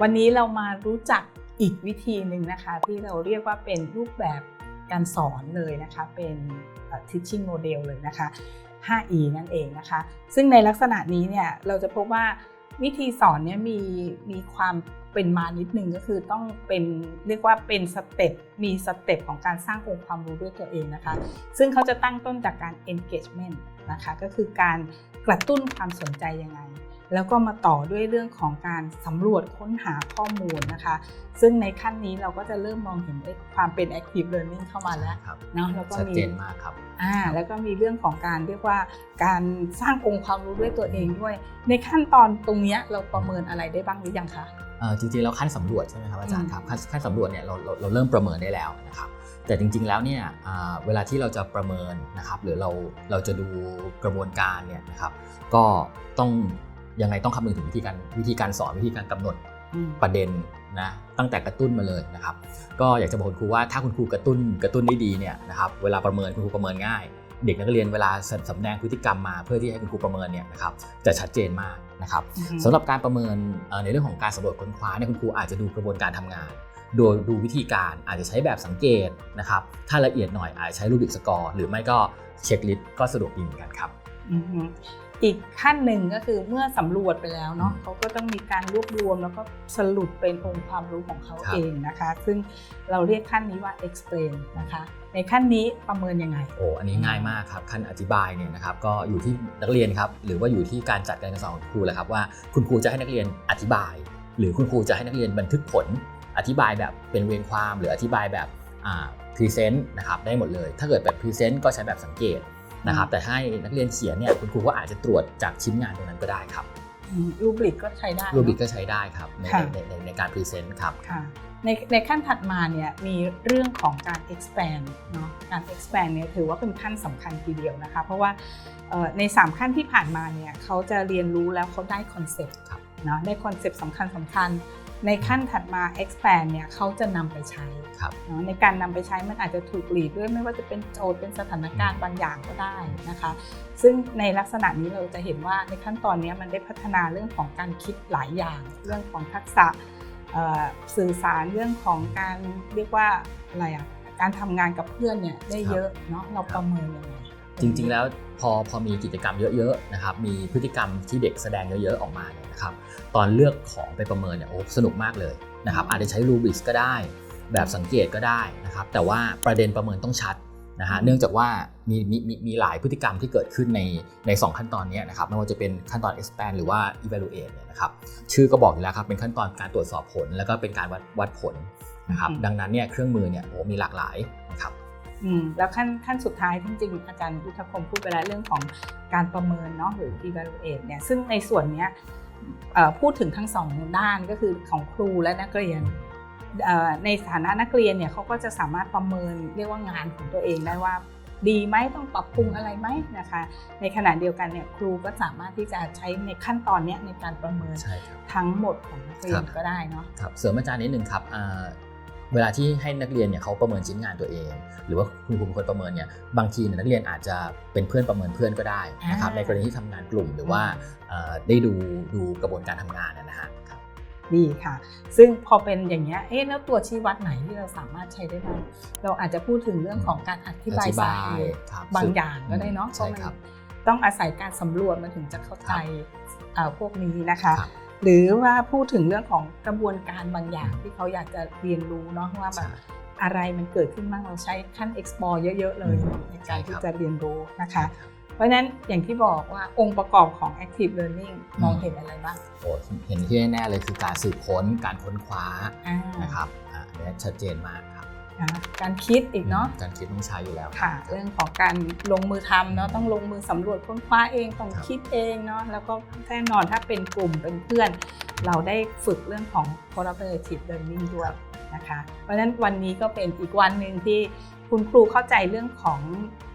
วันนี้เรามารู้จักอีกวิธีหนึ่งนะคะที่เราเรียกว่าเป็นรูปแบบการสอนเลยนะคะเป็น teaching model เลยนะคะ 5E นั่นเองนะคะ ซึ่งในลักษณะนี้เนี่ยเราจะพบว่าวิธีสอนเนี่ยมีมีความเป็นมานิดนึงก็คือต้องเป็นเรียกว่าเป็นสเต็ปมีสเต็ปของการสร้างองค์ความรู้ด้วยตัวเองนะคะ ซึ่งเขาจะตั้งต้นจากการ engagement นะคะก็คือการกระตุ้นความสนใจยังไง แล้วก็มาต่อด้วยเรื่องของการสำรวจค้นหาข้อมูลนะคะ ซึ่งในขั้นนี้เราก็จะเริ่มมองเห็นความเป็น active learning เข้ามาแล้วครับเนาะแล้วก็ชัดมีเจนมากครับอ่าแล้วก็มีเรื่องของการเรียกว่าการสร้างองค์ความรู้ด้วยตัวเองด้วย ในขั้นตอนตรงเนี้ยเราประเมินอะไรได้บ้างหรือยังคะเอ่อจริงๆแล้วขั้นสำรวจใช่ไหมครับอาจารย์ครับขั้นขั้นสำรวจเนี่ยเราเราเราเริ่มประเมินได้แล้วนะครับแต่จริงๆแล้วเนี่ยอ่าเวลาที่เราจะประเมินนะครับหรือเราเราจะดูกระบวนการเนี่ยนะครับก็ต้อง ยังไงต้องคำนึงถึงวิธีการวิธีการสอนวิธีการกำหนดอืมประเด็นนะตั้งแต่กระตุ้นมาเลยนะครับ ก็อยากจะบอกคุณครูว่าถ้าคุณครูกระตุ้นกระตุ้นได้ดีเนี่ยนะครับเวลาประเมินคุณครูประเมินง่าย เด็กนักเรียนเวลาสสำแดงพฤติกรรมมาเพื่อที่ให้คุณครูประเมินเนี่ยนะครับจะชัดเจนมากนะครับอืมสำหรับการประเมินเอ่อในเรื่องของการสำรวจค้นคว้าเนี่ยคุณครูอาจจะดูกระบวนการทำงาน โดยดูวิธีการอาจจะใช้แบบสังเกตนะครับถ้าละเอียดหน่อยอาจจะใช้รูบิกสกอร์หรือไม่ก็เช็คลิสต์ก็สะดวกดีเหมือนกันครับ อือฮึอีกขั้นหนึ่งก็คือเมื่อสำรวจไปแล้วเนาะอืมเขาก็ต้องมีการรวบรวมแล้วก็สรุปเป็นองค์ความรู้ของเขาครับเองนะคะ ซึ่งเราเรียกขั้นนี้ว่า explain นะคะ ในขั้นนี้ประเมินยังไง โอ้อันนี้ง่ายมากครับขั้นอธิบายเนี่ยนะครับก็อยู่ที่นักเรียนครับหรือว่าอยู่ที่การจัดการเรียนการสอนของครูแหละครับว่าคุณครูจะให้นักเรียนอธิบาย หรือคุณครูจะให้นักเรียนบันทึกผล อธิบายแบบเป็นเวรความหรืออธิบายแบบพรีเซนต์นะครับได้หมดเลย ถ้าเกิดแบบพรีเซนต์ก็ใช้แบบสังเกต นะครับแต่ให้นักเรียนเขียนเนี่ยคุณครูก็อาจจะตรวจจากชิ้นงานตรงนั้นก็ได้ครับรูบริกก็ใช้ได้เนอะรูบิกก็ใช้ได้ครับในค่ะในในในการพรีเซนต์ครับค่ะในในขั้นถัดมาเนี่ยมีเรื่องของการ expand เนาะการ expand เนี่ยถือว่าเป็นขั้นสำคัญทีเดียวนะคะ เพราะว่าเอ่อใน 3 ขั้นที่ผ่านมาเนี่ยเขาจะเรียนรู้แล้วเขาได้คอนเซปต์ครับเนาะได้คอนเซปต์สำคัญสำคัญ ในขั้นถัดมา expand เนี่ยเขาจะนำไปใช้ครับเนาะในการนำไปใช้มันอาจจะถูกหลีดด้วยไม่ว่าจะเป็นโจทย์เป็นสถานการณ์บางอย่างก็ได้นะคะ ซึ่งในลักษณะนี้เราจะเห็นว่าในขั้นตอนนี้มันได้พัฒนาเรื่องของการคิดหลายอย่าง เรื่องของทักษะเอ่อสื่อสารเรื่องของการเรียกว่าอะไรอะการทำงานกับเพื่อนเนี่ยได้เยอะเนาะเราประเมินยังไง จริงๆแล้วพอพอมีกิจกรรมเยอะๆนะครับมีพฤติกรรมที่เด็กแสดงเยอะๆออกมาเนี่ยนะครับตอนเลือกของไปประเมินเนี่ยโอ้สนุกมากเลยนะครับอาจจะใช้รูบิกก็ได้ แบบสังเกตก็ได้นะครับแต่ว่าประเด็นประเมินต้องชัดนะฮะเนื่องจากว่ามีมีมีมีหลายพฤติกรรมที่เกิดขึ้นในในสองขั้นตอนเนี้นะครับไม่ว่าจะเป็นขั้นตอน expand หรือว่า evaluate เนี่ยนะครับชื่อก็บอกอยู่แล้วครับเป็นขั้นตอนการตรวจสอบผล แล้วก็เป็นการวัดวัดผลนะครับอืมดังนั้นเนี่ยเครื่องมือเนี่ยโอ้มีหลากหลายนะครับอืม แล้วขั้นขั้นสุดท้ายจริงๆอาจารย์ยุทธพงศ์พูดไปแล้วเรื่องของการประเมินเนาะหรือ evaluate เนี่ยซึ่งในส่วนเนี้ยเอ่อพูดถึงทั้งสองด้านก็คือของครูและนักเรียนเอ่อในฐานะนักเรียนเนี่ยเขาก็จะสามารถประเมินเรียกว่างานของตัวเองได้ว่าดีไหมต้องปรับปรุงอะไรไหมนะคะ ในขณะเดียวกันเนี่ยครูก็สามารถที่จะใช้ในขั้นตอนเนี้ยในการประเมินใช่ครับทั้งหมดของนักเรียนครับก็ได้เนาะครับเสริมอาจารย์นิดนึงครับอ่า เวลาที่ให้นักเรียนเนี่ยเขาประเมินชิ้นงานตัวเอง หรือว่าคุณครูเป็นคนประเมินเนี่ยบางทีเนี่ยนักเรียนอาจจะเป็นเพื่อนประเมินเพื่อนก็ได้นะครับอ่าในกรณีที่ทำงานกลุ่มหรือว่าเอ่อได้ดูดูกระบวนการทำงานนะฮะครับดีค่ะ ซึ่งพอเป็นอย่างเงี้ย เอ๊ะ แล้วตัวชี้วัดไหนที่เราสามารถใช้ได้บ้าง เราอาจจะพูดถึงเรื่องของการอธิบายสาเหตุครับบางอย่างก็ได้เนาะ เพใช่ราะมันครับต้องอาศัยการสำรวจมันถึงจะเข้าใจเอ่อพวกนี้นะคะครับ หรือว่าพูดถึงเรื่องของกระบวนการบางอย่างที่เขาอยากจะเรียนรู้เนาะว่าแบบใช่อะไรมันเกิดขึ้นบ้างเราใช้ขั้น explore เยอะๆเลยอืมในการใช่ที่ครับจะเรียนรู้นะคะ เพราะฉะนั้นอย่างที่บอกว่าองค์ประกอบของ active learning มองเห็นอะไรบ้างโอ้เห็นที่แน่ๆเลยคือการสืบค้นการค้นคว้าอ่านะครับอ่าอันนี้ชัดเจนมากครับอ่า การคิดอีกเนาะการคิดต้องใช้อยู่แล้วค่ะ เรื่องของการลงมือทำเนาะต้องลงมือสำรวจค้นคว้าเองต้องครับคิดเองเนาะแล้วก็แน่นอนถ้าเป็นกลุ่มเป็นเพื่อน เราได้ฝึกเรื่องของ collaborative learning ด้วยนะคะ เพราะฉะนั้นวันนี้ก็เป็นอีกวันหนึ่งที่ คุณครูเข้าใจเรื่องของ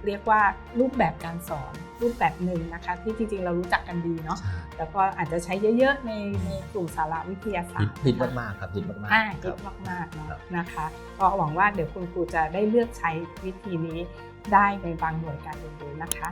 เรียกว่ารูปแบบการสอนรูปแบบหนึ่งนะคะ ที่จริงๆเรารู้จักกันดีเนาะใช่แล้วก็อาจจะใช้เยอะๆในในกลุ่มสาระวิทยาศาสฮิตตร์ฮิตนะคะมากๆครับฮิตมากๆอ่าคคิรัดบมากๆเนอะครับนะคะก็หวังว่าเดี๋ยวคุณครูจะได้เลือกใช้วิธีนี้ได้ในบางหน่วยการเรียนรู้นะคะ